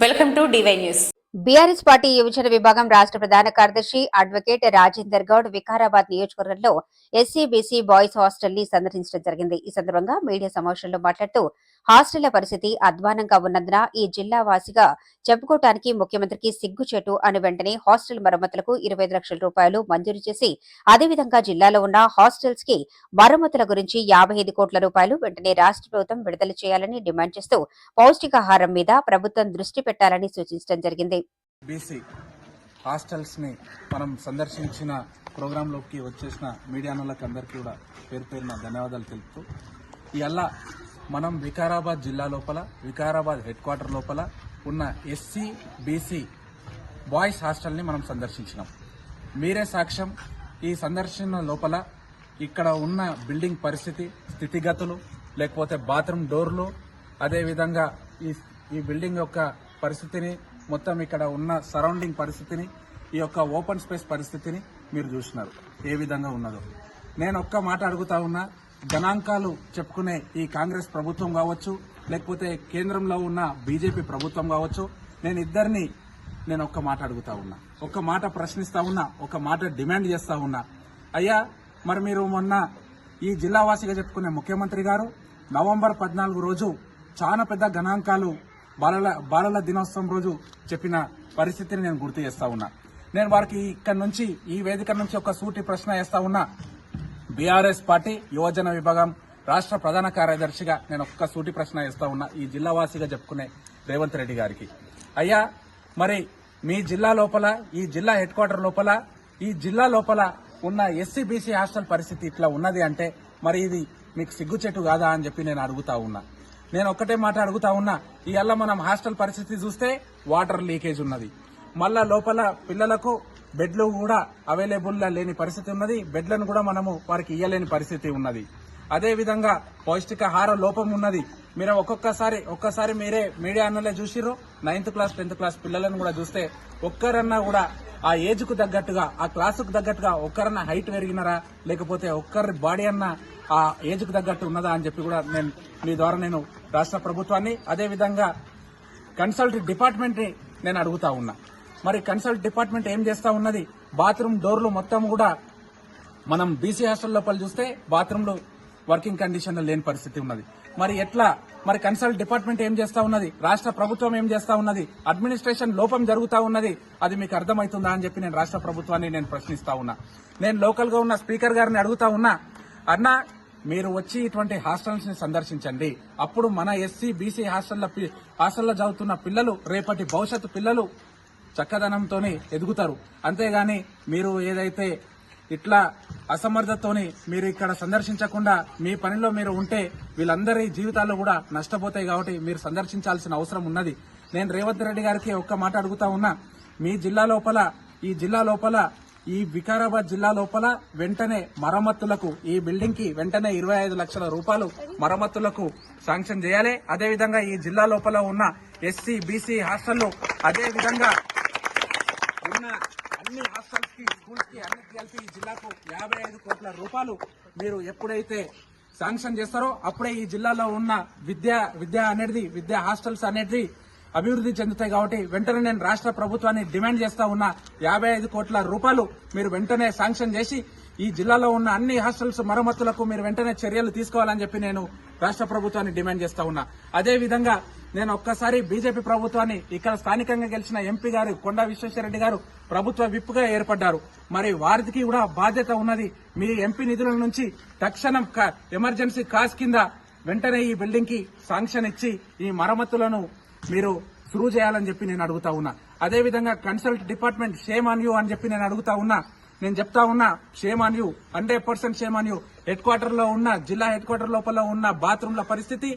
Welcome to DY news. BRS party యువజన విభాగం రాష్ట్ర ప్రధాన కార్యదర్శి అడ్వకేట్ రాజేందర్ గౌడ్ వికారాబాద్ నియోజకవర్గంలో ఎస్సీ బీసీ బాయ్స్ హాస్టల్ని సందర్శించడం జరిగింది. ఈ సందర్భంగా మీడియా సమావేశంలో మాట్లాడుతూ హాస్టళ్ళ పరిస్థితి అధ్వానంగా ఉన్నందున ఈ జిల్లా వాసిగా చెప్పుకోవటానికి ముఖ్యమంత్రికి సిగ్గుచేటు అని వెంటనే హాస్టల్ మరమ్మతులకు ఇరవై లక్షల రూపాయలు మంజూరు చేసి అదేవిధంగా జిల్లాలో ఉన్న హాస్టల్స్కి మరమ్మతుల గురించి యాభై ఐదు కోట్ల రూపాయలు వెంటనే రాష్ట్ర ప్రభుత్వం విడుదల చేయాలని డిమాండ్ చేస్తూ పౌష్టికాహారం మీద ప్రభుత్వం దృష్టి పెట్టాలని సూచించడం జరిగింది. బీసీ హాస్టల్స్ని మనం సందర్శించిన ప్రోగ్రాంలోకి వచ్చేసిన మీడియా అందరికీ కూడా పేరు పేరున ధన్యవాదాలు తెలుపుతూ ఇవల్ల మనం వికారాబాద్ జిల్లా లోపల వికారాబాద్ హెడ్ క్వార్టర్ లోపల ఉన్న ఎస్సీ బీసీ బాయ్స్ హాస్టల్ని మనం సందర్శించినాం. మీరే సాక్ష్యం. ఈ సందర్శన లోపల ఇక్కడ ఉన్న బిల్డింగ్ పరిస్థితి స్థితిగతులు లేకపోతే బాత్రూమ్ డోర్లు అదేవిధంగా ఈ ఈ బిల్డింగ్ యొక్క పరిస్థితిని మొత్తం ఇక్కడ ఉన్న సరౌండింగ్ పరిస్థితిని ఈ యొక్క ఓపెన్ స్పేస్ పరిస్థితిని మీరు చూసినారు. ఏ విధంగా ఉన్నదో. నేను ఒక్క మాట అడుగుతా ఉన్నా గణాంకాలు చెప్పుకునే ఈ కాంగ్రెస్ ప్రభుత్వం కావచ్చు లేకపోతే కేంద్రంలో ఉన్న బీజేపీ ప్రభుత్వం కావచ్చు నేను ఇద్దరిని నేను ఒక్క మాట అడుగుతా ఉన్నా. ఒక్క మాట ప్రశ్నిస్తా ఉన్నా ఒక మాట డిమాండ్ చేస్తా ఉన్నా. అయ్యా మరి మీరు మొన్న ఈ జిల్లావాసిగా చెప్పుకునే ముఖ్యమంత్రి గారు నవంబర్ పద్నాలుగు రోజు చాలా పెద్ద గణాంకాలు బాలల బాలల దినోత్సవం రోజు చెప్పిన పరిస్థితిని నేను గుర్తు చేస్తా ఉన్నా. నేను వారికి ఇక్కడ నుంచి ఈ వేదిక నుంచి ఒక సూటి ప్రశ్న వేస్తా ఉన్నా. బీఆర్ఎస్ పార్టీ యువజన విభాగం రాష్ట్ర ప్రధాన కార్యదర్శిగా నేను ఒక్క సూటి ప్రశ్న ఇస్తా ఉన్నా ఈ జిల్లావాసిగా చెప్పుకునే రేవంత్ రెడ్డి గారికి. అయ్యా మరి మీ జిల్లా లోపల ఈ జిల్లా హెడ్ క్వార్టర్ లోపల ఈ జిల్లా లోపల ఉన్న ఎస్సీ బీసీ హాస్టల్ పరిస్థితి ఇట్లా ఉన్నది అంటే మరి ఇది మీకు సిగ్గుచెట్టు కాదా అని చెప్పి నేను అడుగుతా ఉన్నా. నేను ఒక్కటే మాట అడుగుతా ఉన్నా ఇవాళ మనం హాస్టల్ పరిస్థితి చూస్తే వాటర్ లీకేజ్ ఉన్నది. మళ్ళా లోపల పిల్లలకు బెడ్లు కూడా అవైలబుల్గా లేని పరిస్థితి ఉన్నది. బెడ్లను కూడా మనము వారికి ఇయ్యలేని పరిస్థితి ఉన్నది. అదేవిధంగా పౌష్టికాహార లోపం ఉన్నది. మీరు ఒక్కొక్కసారి ఒక్కసారి మీరే మీడియా అన్నలే చూసిర్రు. నైన్త్ క్లాస్ టెన్త్ క్లాస్ పిల్లలను కూడా చూస్తే ఒక్కరన్నా కూడా ఆ ఏజ్కు తగ్గట్టుగా ఆ క్లాసుకు తగ్గట్టుగా ఒక్కరన్నా హైట్ పెరిగినారా? లేకపోతే ఒక్కరి బాడీ అన్న ఆ ఏజ్కు తగ్గట్టు ఉన్నదా అని చెప్పి కూడా నేను మీ ద్వారా నేను రాష్ట్ర ప్రభుత్వాన్ని అదే విధంగా కన్సల్ట్ డిపార్ట్మెంట్ని నేను అడుగుతా ఉన్నా. మరి కన్సల్ట్ డిపార్ట్మెంట్ ఏం చేస్తా ఉన్నది? బాత్రూమ్ డోర్లు మొత్తం కూడా మనం బీసీ హాస్టల్ లోపల చూస్తే బాత్రూంలు వర్కింగ్ కండిషన్లు లేని పరిస్థితి ఉన్నది. మరి ఎట్లా? మరి కన్సల్ట్ డిపార్ట్మెంట్ ఏం చేస్తా ఉన్నది? రాష్ట్ర ప్రభుత్వం ఏం చేస్తా ఉన్నది? అడ్మినిస్ట్రేషన్ లోపం జరుగుతూ ఉన్నది. అది మీకు అర్థమవుతుందా అని చెప్పి నేను రాష్ట్ర ప్రభుత్వాన్ని నేను ప్రశ్నిస్తా ఉన్నా. నేను లోకల్గా ఉన్న స్పీకర్ గారిని అడుగుతా ఉన్నా అన్నా మీరు వచ్చి ఇటువంటి హాస్టల్స్ని సందర్శించండి. అప్పుడు మన ఎస్సీ బీసీ హాస్టల్ల పి- హాస్టల్లో చదువుతున్న పిల్లలు రేపటి భవిష్యత్తు పిల్లలు చక్కదనంతోనే ఎదుగుతారు. అంతేగాని మీరు ఏదైతే ఇట్లా అసమర్థతోని మీరు ఇక్కడ సందర్శించకుండా మీ పనిలో మీరు ఉంటే వీళ్ళందరి జీవితాల్లో కూడా నష్టపోతాయి కాబట్టి మీరు సందర్శించాల్సిన అవసరం ఉన్నది. నేను రేవంత్ రెడ్డి గారికి ఒక్క మాట అడుగుతా ఉన్నా. మీ జిల్లా లోపల ఈ జిల్లా లోపల ఈ వికారాబాద్ జిల్లా లోపల వెంటనే మరమ్మతులకు ఈ బిల్డింగ్కి వెంటనే ఇరవై ఐదు లక్షల రూపాయలు మరమ్మతులకు శాంక్షన్ చేయాలి. అదేవిధంగా ఈ జిల్లా లోపల ఉన్న ఎస్సీ బీసీ హాస్టల్లో అదేవిధంగా హాస్టల్స్కి స్కూల్స్కి అన్నిటి కలిపి ఈ జిల్లాకు యాభై ఐదు కోట్ల రూపాయలు మీరు ఎప్పుడైతే శాంక్షన్ చేస్తారో అప్పుడే ఈ జిల్లాలో ఉన్న విద్య విద్య అనేది విద్యా హాస్టల్స్ అనేది అభివృద్ధి చెందుతాయి కాబట్టి వెంటనే నేను రాష్ట్ర ప్రభుత్వాన్ని డిమాండ్ చేస్తా ఉన్నా. యాభై ఐదు కోట్ల రూపాయలు మీరు వెంటనే శాంక్షన్ చేసి ఈ జిల్లాలో ఉన్న అన్ని హాస్టల్స్ మరమ్మతులకు మీరు వెంటనే చర్యలు తీసుకోవాలని చెప్పి నేను రాష్ట్ర ప్రభుత్వాన్ని డిమాండ్ చేస్తా ఉన్నా. అదేవిధంగా నేను ఒక్కసారి బీజేపీ ప్రభుత్వాన్ని ఇక్కడ స్థానికంగా గెలిచిన ఎంపీ గారు కొండా విశ్వేశ్వరరెడ్డి గారు ప్రభుత్వ విప్పుగా ఏర్పడ్డారు. మరి వారికి కూడా బాధ్యత ఉన్నది మీ ఎంపీ నిధుల నుంచి తక్షణం ఎమర్జెన్సీ కాస్ కింద వెంటనే ఈ బిల్డింగ్కి శాంక్షన్ ఇచ్చి ఈ మరమ్మతులను మీరు సురువు చేయాలని చెప్పి నేను అడుగుతా ఉన్నా. అదే విధంగా consult department shame on you అని చెప్పి నేను అడుగుతా ఉన్నా. నేను చెప్తా ఉన్నా shame on you hundred percent shame on you head క్వార్టర్లో ఉన్న జిల్లా హెడ్ క్వార్టర్ లోపల ఉన్న బాత్రూమ్ల పరిస్థితి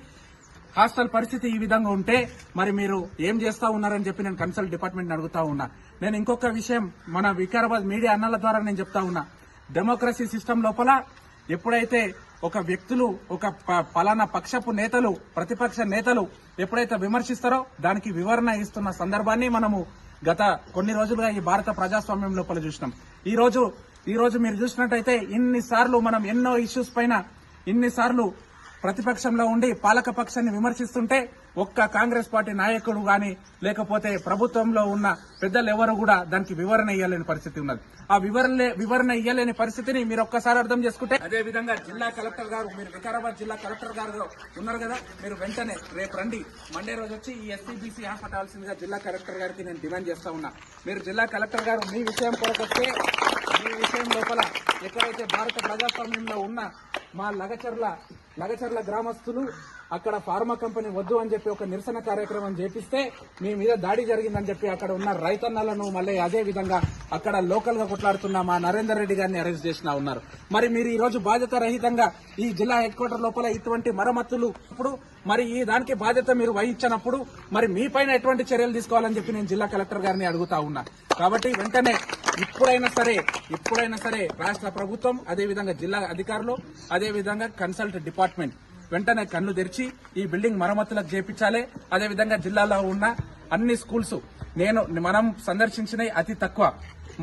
హాస్టల్ పరిస్థితి ఈ విధంగా ఉంటే మరి మీరు ఏం చేస్తా ఉన్నారని చెప్పి నేను కన్సల్ట్ డిపార్ట్మెంట్ అడుగుతా ఉన్నా. నేను ఇంకొక విషయం మన వికారాబాద్ మీడియా అన్నల ద్వారా నేను చెప్తా ఉన్నా. డెమోక్రసీ సిస్టమ్ లోపల ఎప్పుడైతే ఒక వ్యక్తులు ఒక ప- పలానా పక్షపు నేతలు ప్రతిపక్ష నేతలు ఎప్పుడైతే విమర్శిస్తారో దానికి వివరణ ఇస్తున్న సందర్భాన్ని మనము గత కొన్ని రోజులుగా ఈ భారత ప్రజాస్వామ్యం లోపల చూసినాం. ఈ రోజు ఈ రోజు మీరు చూసినట్టయితే ఇన్నిసార్లు మనం ఎన్నో ఇష్యూస్ పైన ఇన్నిసార్లు ప్రతిపక్షంలో ఉండి పాలక పక్షాన్ని విమర్శిస్తుంటే ఒక్క కాంగ్రెస్ పార్టీ నాయకుడు గాని లేకపోతే ప్రభుత్వంలో ఉన్న పెద్దలు ఎవరు కూడా దానికి వివరణ ఇవ్వలేని పరిస్థితి ఉన్నది. ఆ వివరణ వివరణ ఇవ్వలేని పరిస్థితిని మీరు ఒక్కసారి అర్థం చేసుకుంటే అదే విధంగా జిల్లా కలెక్టర్ గారు మీరు వికారాబాద్ జిల్లా కలెక్టర్ గారు ఉన్నారు కదా మీరు వెంటనే రేపు రండి. మండే రోజు వచ్చి ఈ ఎస్పీబీసీ ఆపటాల్సిందిగా జిల్లా కలెక్టర్ గారికి నేను డిమాండ్ చేస్తా ఉన్నా. మీరు జిల్లా కలెక్టర్ గారు మీ విషయం కొరకు వస్తే మీ విషయం లోపల ఎక్కడైతే భారత ప్రజాస్వామ్యంలో ఉన్న మా లగచర్ల లగచర్ల గ్రామస్తులు అక్కడ ఫార్మా కంపెనీ వద్దు అని చెప్పి ఒక నిరసన కార్యక్రమం చేపిస్తే మీ మీద దాడి జరిగిందని చెప్పి అక్కడ ఉన్న రైతన్నలను మళ్ళీ అదే విధంగా అక్కడ లోకల్గా కొట్లాడుతున్న మా నరేందర్ రెడ్డి గారిని అరెస్ట్ చేసిన ఉన్నారు. మరి మీరు ఈ రోజు బాధ్యత రహితంగా ఈ జిల్లా హెడ్ క్వార్టర్ లోపల ఇటువంటి మరమ్మతులు ఇప్పుడు మరి ఈ దానికి బాధ్యత మీరు వహించినప్పుడు మరి మీ పైన ఎటువంటి చర్యలు తీసుకోవాలని చెప్పి నేను జిల్లా కలెక్టర్ గారిని అడుగుతా ఉన్నా. కాబట్టి వెంటనే ఇప్పుడైనా సరే ఇప్పుడైనా సరే రాష్ట్ర ప్రభుత్వం అదే విధంగా జిల్లా అధికారులు అదేవిధంగా కన్సల్ట్ డిపార్ట్మెంట్ వెంటనే కన్ను తెరిచి ఈ బిల్డింగ్ మరమ్మతులకు చేపించాలి. అదే విధంగా జిల్లాలో ఉన్న అన్ని స్కూల్స్ నేను మనం సందర్శించిన అతి తక్కువ.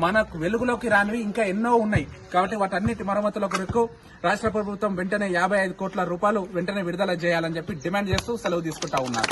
మనకు వెలుగులోకి రానివి ఇంకా ఎన్నో ఉన్నాయి. కాబట్టి వాటన్నిటి మరమ్మతుల కొరకు రాష్ట్ర ప్రభుత్వం వెంటనే యాభై ఐదు కోట్ల రూపాయలు వెంటనే విడుదల చేయాలని చెప్పి డిమాండ్ చేస్తూ సెలవు తీసుకుంటా ఉన్నారు.